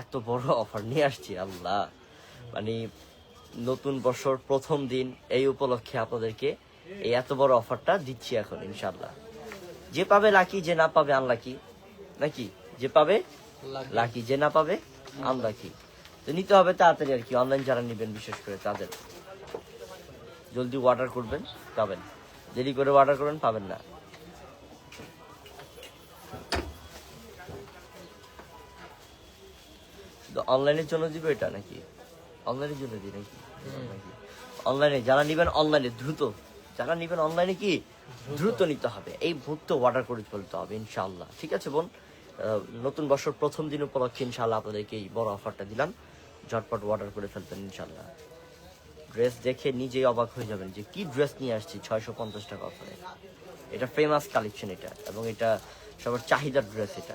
এত বড় অফার নিয়ে আসছি আল্লাহ। মানে নতুন বছর প্রথম দিন এই উপলক্ষে আপনাদেরকে এই এত বড় অফারটা দিচ্ছি এখন ইনশাল্লাহ যে পাবে লাকি যে না পাবে আনলাকি নাকি? যে পাবে লাকি যে না পাবে আনলাকি তো নিতে হবে তাড়াতাড়ি আর কি অনলাইন যারা নেবেন বিশেষ করে তাদের। জলদি অর্ডার করবেন পাবেন। দেরি করে অর্ডার করবেন পাবেন না। অনলাইনের জন্য দিব এটা নাকি? অনলাইনের জন্য দিই নাকি? অনলাইনে যারা নিবেন অনলাইনে দ্রুত। যারা নিবেন অনলাইনে কি? দ্রুত। নিতে হবে। এই মুহূর্ত অর্ডার করে চলতে হবে ইনশাল্লাহ ঠিক আছে বোন? নতুন বছর প্রথম দিন উপলক্ষে ইনশাআল্লাহ আপনাদেরকে এই বড় অফারটা দিলাম। ঝটপট অর্ডার করে ফেলবেন ইনশাল্লাহ ড্রেস দেখে নিজেই অবাক হয়ে যাবেন যে কি ড্রেস নিয়ে আসছি ছয়শো পঞ্চাশ টাকা অফারে এটা ফেমাস কালেকশন এটা এবং এটা সবার চাহিদার ড্রেস এটা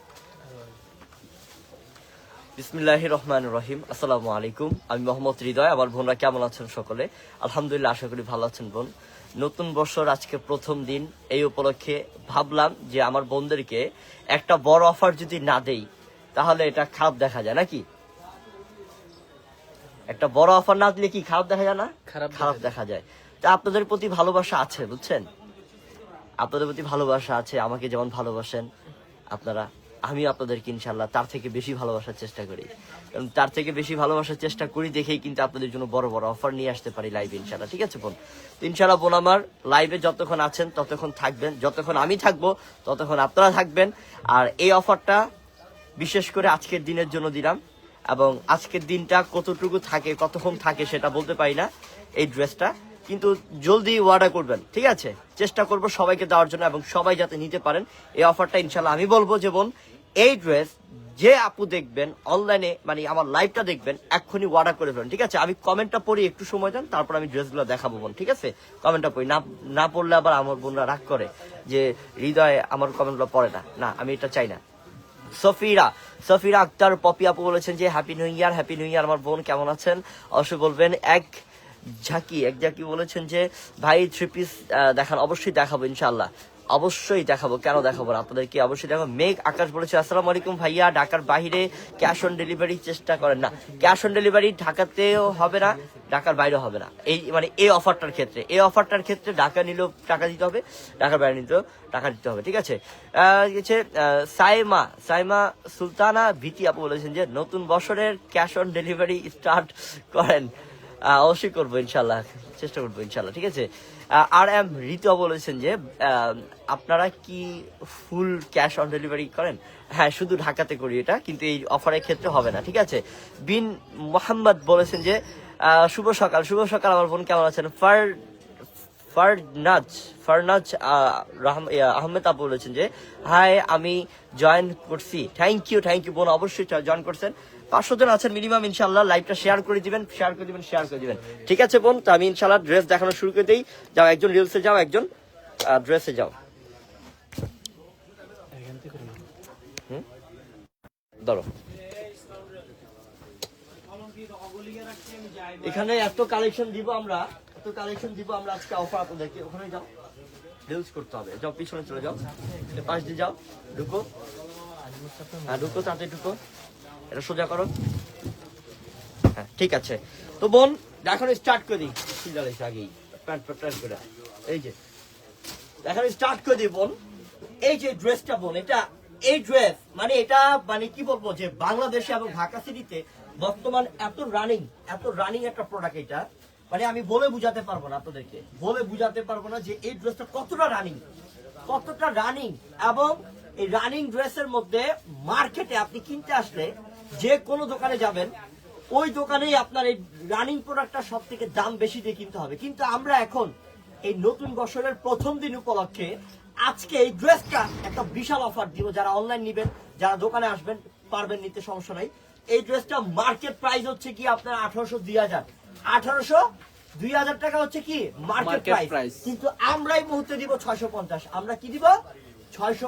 বিসমিল্লাহ রহমান রহিম। আসসালামু আলাইকুম। আমি মোহাম্মদ হৃদয় আমার বোনরা কেমন আছেন সকলে? আলহামদুলিল্লাহ আশা করি ভালো আছেন বোন। নতুন বছর আজকে প্রথম দিন এই উপলক্ষে ভাবলাম যে আমার বোনদেরকে একটা বড় অফার যদি না দেই তাহলে এটা খারাপ দেখা যায় নাকি? একটা বড় অফার না দিলে কি খারাপ দেখা যায় না? খারাপ দেখা খারাপ দেখা যায়। তা আপনাদের প্রতি ভালোবাসা আছে বুঝছেন? আপনাদের প্রতি ভালোবাসা আছে আমাকে যেমন ভালোবাসেন আপনারা আমি আপনাদেরকে ইনশাল্লাহ তার থেকে বেশি ভালোবাসার চেষ্টা করি। কারণ তার থেকে বেশি ভালোবাসার চেষ্টা করি দেখেই কিন্তু আপনাদের জন্য বড় বড় অফার নিয়ে আসতে পারি লাইভে ইনশাল্লাহ ঠিক আছে বোন? তো ইনশাল্লাহ বোন আমার লাইভে যতক্ষণ আছেন ততক্ষণ থাকবেন। যতক্ষণ আমি থাকব ততক্ষণ আপনারা থাকবেন। আর এই অফারটা বিশেষ করে আজকের দিনের জন্য দিলাম এবং আজকের দিনটা কতটুকু থাকে, কতক্ষণ থাকে সেটা বলতে পারি না এই ড্রেসটা। কিন্তু জলদি অর্ডার করবেন, ঠিক আছে? চেষ্টা করব সবাইকে দেওয়ার জন্য এবং সবাই যাতে নিতে পারেন। এই অফারটা ইনশাল্লাহ আমি বলব যে বোন এই ড্রেস যে আপু দেখবেন অনলাইনে মানে আমার লাইভটা দেখবেন, এক্ষুনি অর্ডার করে ফেলেন, ঠিক আছে? আমি কমেন্টটা পড়ি, একটু সময় দেন, তারপর আমি ড্রেসগুলো দেখাবো বোন, ঠিক আছে? কমেন্টটা পড়ি। না না পড়লে আবার আমার বোনরা রাগ করে যে হৃদয়ে আমার কমেন্টগুলো পড়ে না। না, আমি এটা চাই না। সফিরা সফিরা আক্তার, পপি আপু বলেছেন যে happy new year happy new year আমার বোন, কেমন আছেন? অবশ্যই বলবেন, এক ঝাঁকি এক ঝাঁকি বলেছেন যে, ভাই থ্রি পিস দেখান, অবশ্যই দেখাবো ইনশাল্লাহ অবশ্যই দেখাবো। কেন দেখাবো আপনাদেরকে অবশ্যই দেখাবো। মেঘ আকাশ বলেছে, আসসালামু আলাইকুম ভাইয়া। ঢাকার বাইরে ক্যাশ অন ডেলিভারি চেষ্টা করেন না। ক্যাশ অন ডেলিভারি ঢাকাতেও হবে না, ঢাকার বাইরে হবে না। এই মানে এই অফারটার ক্ষেত্রে, এই অফারটার ক্ষেত্রে ঢাকা নিলেও টাকা দিতে হবে, ঢাকার বাইরে নিতেও টাকা দিতে হবে, ঠিক আছে? হচ্ছে? সাইমা সাইমা সুলতানা ভীতি আপু বলেছেন যে, নতুন বছরের ক্যাশ অন ডেলিভারি স্টার্ট করেন। অবশ্যই করব ইনশাল্লাহ, চেষ্টা করব ইনশাল্লাহ, ঠিক আছে? আর এম ঋতু বলেছেন যে আপনারা কি ফুল ক্যাশ অন ডেলিভারি করেন? হ্যাঁ শুধু ঢাকাতে করি এটা, কিন্তু এই অফারের ক্ষেত্রে হবে না, ঠিক আছে? বিন মোহাম্মদ বলেছেন যে শুভ সকাল শুভ সকাল, আমার বোন কেমন আছেন? ফার, ফারনাজ ফারনাজ আহমেদ আপু বলেছেন যে হাই আমি জয়েন করছি। থ্যাংক ইউ থ্যাংক ইউ বোন অবশ্যই জয়েন করছেন। পাঁচশো জন আছেন মিনিমাম ইনশাল্লাহ লাইভটা শেয়ার করে দিবেন শেয়ার করে দিবেন শেয়ার করে দিবেন। ঠিক আছে বোন, তো আমি ইনশাল্লাহ ড্রেস দেখানো শুরু করে দিই। যাও, একজন রিলসে যাও, একজন ড্রেসে যাও। ধরো। এখানে এত কালেকশন দিব আমরা, এত কালেকশন দিব আমরা আজকে অফার আপনাদেরকে। ওখানে যাও রিলস করতে হবে। যাও, পিছনে চলে যাও। পাশ দিয়ে যাও, ঢুকো। হ্যাঁ ঢুকো, তাতে ঢুকো। এটা সোজা করো। হ্যাঁ ঠিক আছে। তো বোন, এখন স্টার্ট করে এসে আগেই। প্যান্ট প্যান্ট করে এই যে। এখন স্টার্ট করে দিই বোন। এই যে ড্রেসটা বোন, এটা এই ড্রেস মানে এটা মানে কি বলব যে বাংলাদেশে এবং ঢাকা সিটিতে বর্তমান এত রানিং এত রানিং একটা প্রোডাক্ট এটা। মানে আমি বলে বুঝাতে পারব না আপনাদেরকে। বলে বুঝাতে পারব না যে এই ড্রেসটা কতটা রানিং কতটা রানিং এবং এই রানিং ড্রেসের মধ্যে মার্কেটে আপনি কিনতে আসলে যে কোনো দোকানে যাবেন ওই দোকানেই আপনার এই রানিং প্রোডাক্টটা সব থেকে দাম বেশি দিয়ে কিনতে হবে। কিন্তু আমরা এখন এই নতুন বছরের প্রথম দিন উপলক্ষে আজকে এই ড্রেসটা একটা বিশাল অফার দিব। যারা অনলাইন নেবেন যারা দোকানে আসবেন পারবেন নিতে সমস্যা নাই। এই ড্রেসটা মার্কেট প্রাইস হচ্ছে কি আপনার আঠারোশো দুই হাজার। আঠারোশো দুই হাজার টাকা হচ্ছে কি? Market price. কিন্তু আমরা এই মুহূর্তে দিব ছয়শো পঞ্চাশ। আমরা কি দিব? ছয়শো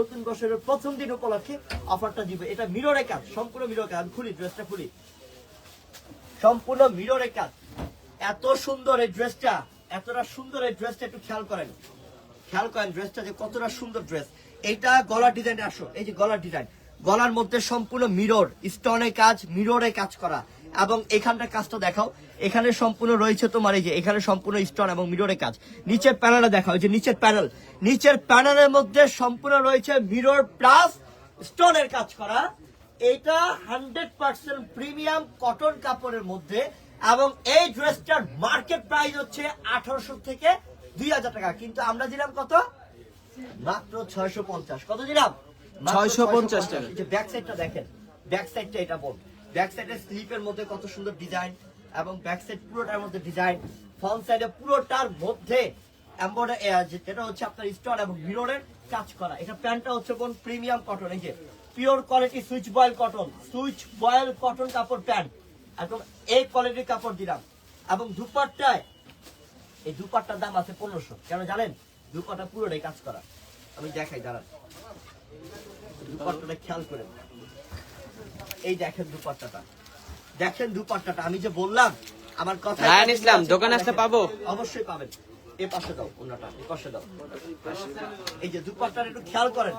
নতুন বছরের প্রথম দিন উপলক্ষে অফারটা দিব। এটা কাজ, সম্পূর্ণ মিরর কাজ। খুলি ড্রেসটা খুলি। সম্পূর্ণ কাজ। এত সুন্দর এই ড্রেসটা এতটা সুন্দর এই ড্রেসটা একটু খেয়াল করেন। খেয়াল করেন ড্রেসটা যে কতটা সুন্দর ড্রেস এইটা গলার ডিজাইন আসো। এই যে গলার ডিজাইন গলার মধ্যে সম্পূর্ণ মিরর স্টোনে কাজ মিররে কাজ করা। এবং এখানটার কাজটা দেখাও। এখানে সম্পূর্ণ রয়েছে তোমার এই যে এখানে সম্পূর্ণ স্টোন এবং মিররে কাজ। নিচের প্যানেলে দেখাও যে নিচের প্যানেল নিচের প্যানেলের মধ্যে সম্পূর্ণ রয়েছে মিরর প্লাস স্টোনের কাজ করা। এটা হান্ড্রেড পার্সেন্ট প্রিমিয়াম কটন কাপড়ের মধ্যে এবং এই ড্রেসটার মার্কেট প্রাইস হচ্ছে আঠারোশো থেকে দুই হাজার টাকা। কিন্তু আমরা দিলাম কত? মাত্র ছয়শো পঞ্চাশ। কত দিলাম? মাত্র 650 টাকা। ব্যাক সাইডটা দেখেন। ব্যাক সাইডটা এটা বল ব্যাক সাইডের স্লিপের মধ্যে কত সুন্দর ডিজাইন এবং ব্যাক সাইড পুরোটার মধ্যে ডিজাইন ফ্রন্ট সাইডে পুরোটার মধ্যে যেটা হচ্ছে আপনার স্টোন এবং মিররের কাজ করা। এটা প্যান্টটা হচ্ছে কোন প্রিমিয়াম কটন এই যে pure quality Swiss voile cotton Swiss voile cotton কাপড় প্যান্ট একদম এই কোয়ালিটির কাপড় দিলাম। এবং দুপাট্টায়, এই দুপাট্টার দাম আছে পনেরোশো। কেন জানেন? দুপাট্টা পুরোটাই কাজ করা। আমি দেখাই, দাঁড়ান। দুপাট্টাটা খেয়াল করেন। এই দেখেন দুপাট্টাটা। দেখেন দুপাট্টাটা আমি যে বললাম আমার কথা রায়ান ইসলাম, দোকানে আসলে পাবো? অবশ্যই পাবেন। এ পাশে দাও অন্যটা এ পাশে দাও। এই যে দুপাট্টাটা একটু খেয়াল করেন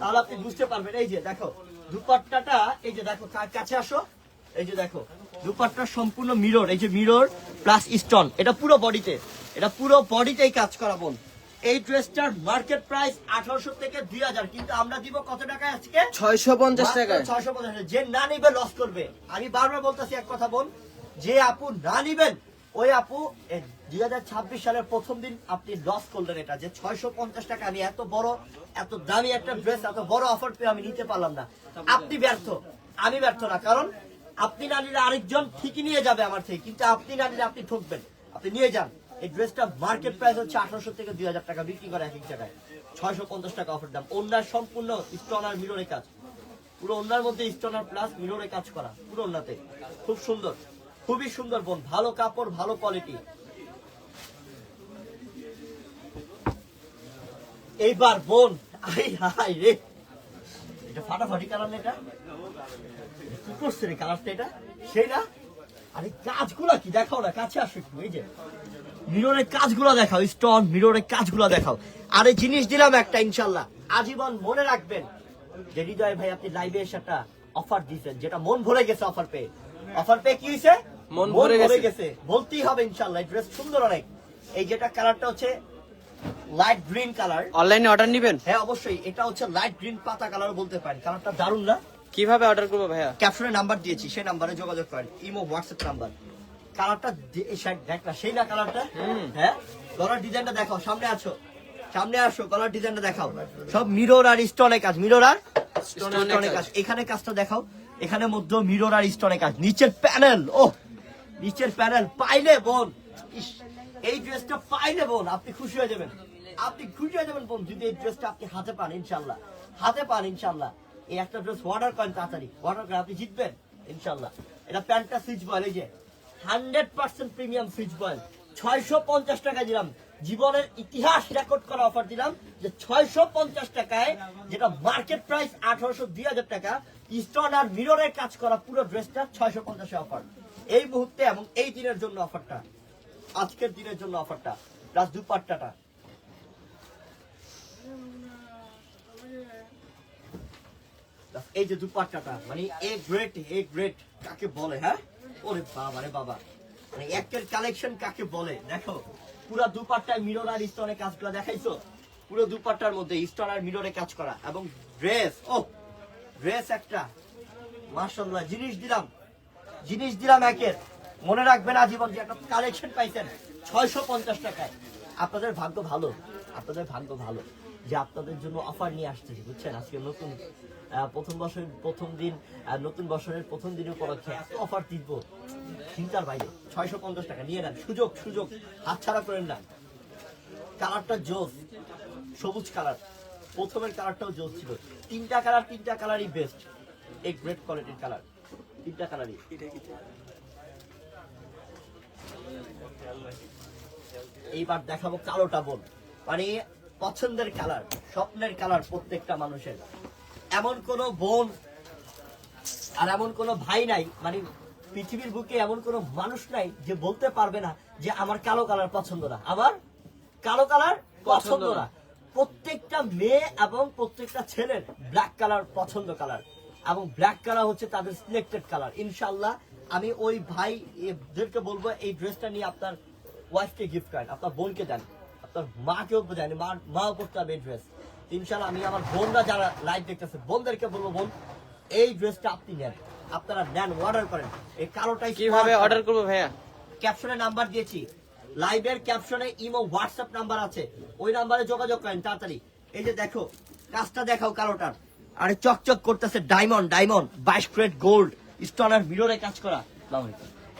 তাহলে আপনি বুঝতে পারবেন। এই যে দেখো দুপাট্টাটা এই যে দেখো কাছে আসো। এই যে দেখো দুপাট্টা সম্পূর্ণ মিরর এই যে মিরর প্লাস স্টোন এটা পুরো বডিতে এটা পুরো বডিতেই কাজ করা বোন এই ড্রেসটার মার্কেট প্রাইস আঠারোশো থেকে দুই হাজার কিন্তু আমরা দিব কত টাকায় আজকে? ছয়শো পঞ্চাশ টাকায়। ছয়শো পঞ্চাশ যে না নিবে লস করবে। আমি বারবার বলতেছি এক কথা বল যে আপু না নিবেন ওই আপু দুই হাজার ছাব্বিশ সালের প্রথম দিন আপনি লস করলেন এটা যে ছয়শো পঞ্চাশ টাকা। আমি এত বড় এত দামি একটা ড্রেস এত বড় অফার পেয়ে আমি নিতে পারলাম না। আপনি ব্যর্থ। আমি ব্যর্থ না কারণ আপনি না নিলে আরেকজন ঠিকই নিয়ে যাবে আমার থেকে কিন্তু আপনি না নিলে আপনি ঠকবেন। আপনি নিয়ে যান। এই ড্রেসটা মার্কেট প্রাইস হচ্ছে আঠারোশো থেকে দুই হাজার টাকা, বিক্রি করে এক এক জায়গায়। ছয়শো পঞ্চাশ টাকা অফার দাম। অন্যার সম্পূর্ণ স্টোন আর মিররের কাজ। পুরো অন্যার মধ্যে স্টোনার প্লাস মিররে কাজ করা, পুরো অন্যতে খুব সুন্দর, খুবই সুন্দর বোন, ভালো কাপড়, ভালো কোয়ালিটি এইবার বোন হাই রে। এটা ফাটাফাটি কালার এটা? কি করছে রে কালারটা এটা? সেই না? আরে কাজগুলা কি? দেখাও না কাছে আসো একটু এই যে। মিররের কাজগুলো দেখাও স্টোন মিররের কাজগুলো দেখাও। আরে জিনিস দিলাম একটা ইনশাল্লাহ। আজীবন মনে রাখবেন যে হৃদয় ভাই আপনি লাইভে এসে একটা অফার দিয়েছেন যেটা মন ভরে গেছে অফার পেয়ে। অফার পেয়ে কি হয়েছে? মন ভরে গেছে। বলতেই হবে ইনশাল্লাহ ড্রেস সুন্দর অনেক। এই যেটা কালারটা হচ্ছে লাইট গ্রিন কালার অনলাইনে অর্ডার নিবেন? হ্যাঁ অবশ্যই। এটা হচ্ছে লাইট গ্রিন পাতা কালার বলতে পারেন। কালারটা দারুণ না? কীভাবে অর্ডার করব ভাইয়া? ক্যাপশনে নাম্বার দিয়েছি সেই নাম্বারে যোগাযোগ করেন। Imo WhatsApp number. কালারটা দেখ না সেই না কালারটা? হ্যাঁ? গলার ডিজাইনটা দেখাও সামনে আছো। সামনে আসো গলার ডিজাইনটা দেখাও। সব মিরর আর স্টোনে কাজ মিরর আর স্টোনে কাজ। এখানে কাজটা দেখাও এখানে মধ্যে মিরর আর স্টোনে কাজ। নিচের প্যানেল ও নিচের প্যানেল পাইলে বোন। এই ড্রেসটা পাইলে বোন আপনি খুশি হয়ে যাবেন। আপনি খুশি হয়ে যাবেন বোন যদি এই ড্রেসটা আপনি হাতে পান ইনশাল্লাহ হাতে পান ইনশাল্লাহ এই একটা ড্রেস তাড়াতাড়ি। আপনি জিতবেন ইনশাল্লাহ এটা প্যান্টটা সুইচ বয়েল এই যে। Hundred percent premium Swiss voile ছয়শো পঞ্চাশ টাকা দিলাম। জীবনের ইতিহাস রেকর্ড করা অফার দিলাম যে ছয়শো পঞ্চাশ টাকায় যেটা মার্কেট প্রাইস আঠারোশো দুই হাজার টাকা স্টোন আর মিররের কাজ করা পুরো ড্রেসটা ছয়শো পঞ্চাশে অফার এই মুহূর্তে এবং এই দিনের জন্য অফারটা আজকের দিনের জন্য অফারটা প্লাস দুপাট্টাটা। এই যে দুপাট্টাটা মানে এ গ্রেট এ গ্রেট কাকে বলে হ্যাঁ? ওরে বাবা রে বাবা। মানে একের কালেকশন কাকে বলে? দেখো, পুরা দুপাট্টায় মিরর আর স্টোনের কাজগুলো দেখাইছো? পুরো দুপাট্টার মধ্যে স্টোন আর মিররে কাজ করা। এবং ড্রেস ও ড্রেস একটা মার্শাল্লাহ জিনিস দিলাম। জিনিস দিলাম একের। মনে রাখবেন আজীবন যে একটা কালেকশন পাইছেন, ছয়শো পঞ্চাশ টাকায়। আপনাদের ভাগ্য ভালো, আপনাদের ভাগ্য ভালো যে আপনাদের জন্য অফার নিয়ে আসতেছি, বুঝছেন? আজকে নতুন প্রথম বছরের প্রথম দিন নতুন বছরের প্রথম দিন উপলক্ষে এত অফার দিব। চিন্তার বাইরে। ছয়শো পঞ্চাশ টাকা। নিয়ে নেন। সুযোগ সুযোগ। হাতছাড়া করেন না। কালারটা জোস। সবুজ কালার। প্রথমের কালারটাও জোস ছিল। তিনটা কালার, তিনটা কালারই বেস্ট এই গ্রেট কোয়ালিটির কালার। তিনটা কালারই। এইবার দেখাবো কালোটা বোন মানে পছন্দের কালার, স্বপ্নের কালার প্রত্যেকটা মানুষের। এমন কোন বোন আর এমন কোন ভাই নাই মানে পৃথিবীর বুকে এমন কোন মানুষ নাই যে বলতে পারবে না যে আমার কালো কালার পছন্দ না। আমার কালো কালার পছন্দ না। না। প্রত্যেকটা মেয়ে এবং প্রত্যেকটা ছেলের ব্ল্যাক কালার পছন্দ কালার এবং ব্ল্যাক কালার হচ্ছে তাদের সিলেক্টেড কালার ইনশাল্লাহ আমি ওই ভাই এদেরকে বলব এই ড্রেসটা নিয়ে আপনার ওয়াইফকে গিফট করেন আপনার বোনকে দেন আপনার মাকেও দেন মা মাও পড়তে হবে এই ড্রেস ইনশাল্লাহ আমি আমার বোনরা যারা লাইভ দেখতেছে বোনদেরকে বলব বোন এই ড্রেসটা আপনি নেন। আপনারা নেন অর্ডার করেন। এই কালোটাই কীভাবে অর্ডার করব ভাইয়া? ক্যাপশনে নাম্বার দিয়েছি। লাইভের ক্যাপশনে ইমো হোয়াটসঅ্যাপ নাম্বার আছে। ওই নাম্বারে যোগাযোগ করেন তাড়াতাড়ি। এই যে দেখো কাজটা দেখাও কালোটার। আরে চকচক করতেছে ডায়মন্ড ডায়মন্ড বাইশ ক্রেট গোল্ড স্টোনার মিররে কাজ করা।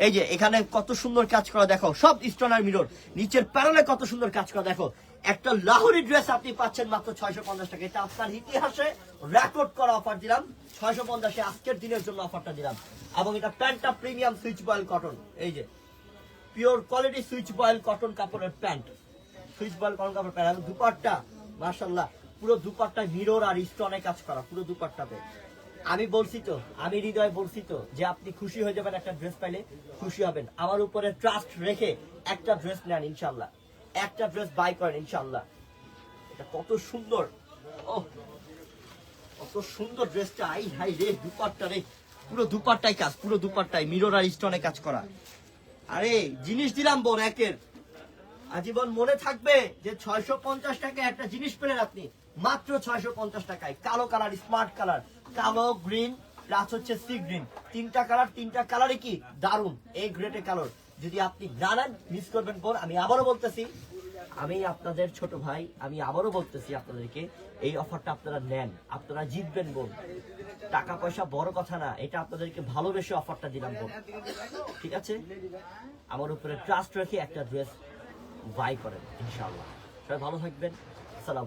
এই যে এখানে কত সুন্দর কাজ করা দেখো। সব স্টোনার মিরর নিচের প্যানেলে কত সুন্দর কাজ করা দেখো। একটা লাহোরি ড্রেস আপনি পাচ্ছেন মাত্র ছয়শো পঞ্চাশ টাকা। এটা আপনার ইতিহাসে রেকর্ড করা অফার দিলাম। ছয়শো পঞ্চাশে আজকের দিনের জন্য অফারটা দিলাম। এবং এটা প্যান্টটা প্রিমিয়াম সুইচ বয়েল কটন এই যে pure quality Swiss voile cotton কাপড়ের প্যান্ট। সুইচ বয়েল কটন কাপড় প্যান্ট। এবং দুপাট্টা মাশাল্লাহ পুরো দুপাট্টায় মিরর আর স্টোনে কাজ করা, পুরো দুপাট্টাতে। আমি বলছি তো, আমি হৃদয় বলছি তো, যে আপনি খুশি হয়ে যাবেন একটা ড্রেস পাইলে, খুশি হবেন। আমার উপরে ট্রাস্ট রেখে একটা ড্রেস নেন ইনশাল্লাহ একটা ড্রেস বাই করেন ইনশাল্লাহ এটা কত সুন্দর। ও কত সুন্দর ড্রেসটা আই হাই রে, দুপাট্টা রে। পুরো দুপাট্টাই কাজ, পুরো দুপাট্টায় মিরর আর স্টোনে কাজ করা। আরে, জিনিস দিলাম বোন, একের। আজীবন মনে থাকবে যে ছয়শো পঞ্চাশ টাকায় একটা জিনিস পেলেন আপনি। মাত্র ছয়শো পঞ্চাশ টাকায়। কালো কালার স্মার্ট কালার। কালো গ্রিন প্লাস হচ্ছে সি গ্রিন তিনটা কালার, তিনটা কালারে কি? দারুণ এই গ্রেটে কালার যদি আপনি না নেন মিস করবেন বোন আমি আবারও বলতেছি, আমি আপনাদের ছোট ভাই, আমি আবারও বলতেছি আপনাদেরকে, এই অফারটা আপনারা নেন, আপনারা জিতবেন বোন টাকা পয়সা বড় কথা না, এটা আপনাদেরকে ভালোবেসে অফারটা দিলাম বোন ঠিক আছে? আমার উপরে ট্রাস্ট রেখে একটা ড্রেস বাই করেন, ইনশাআল্লাহ। সবাই ভালো থাকবেন সালাম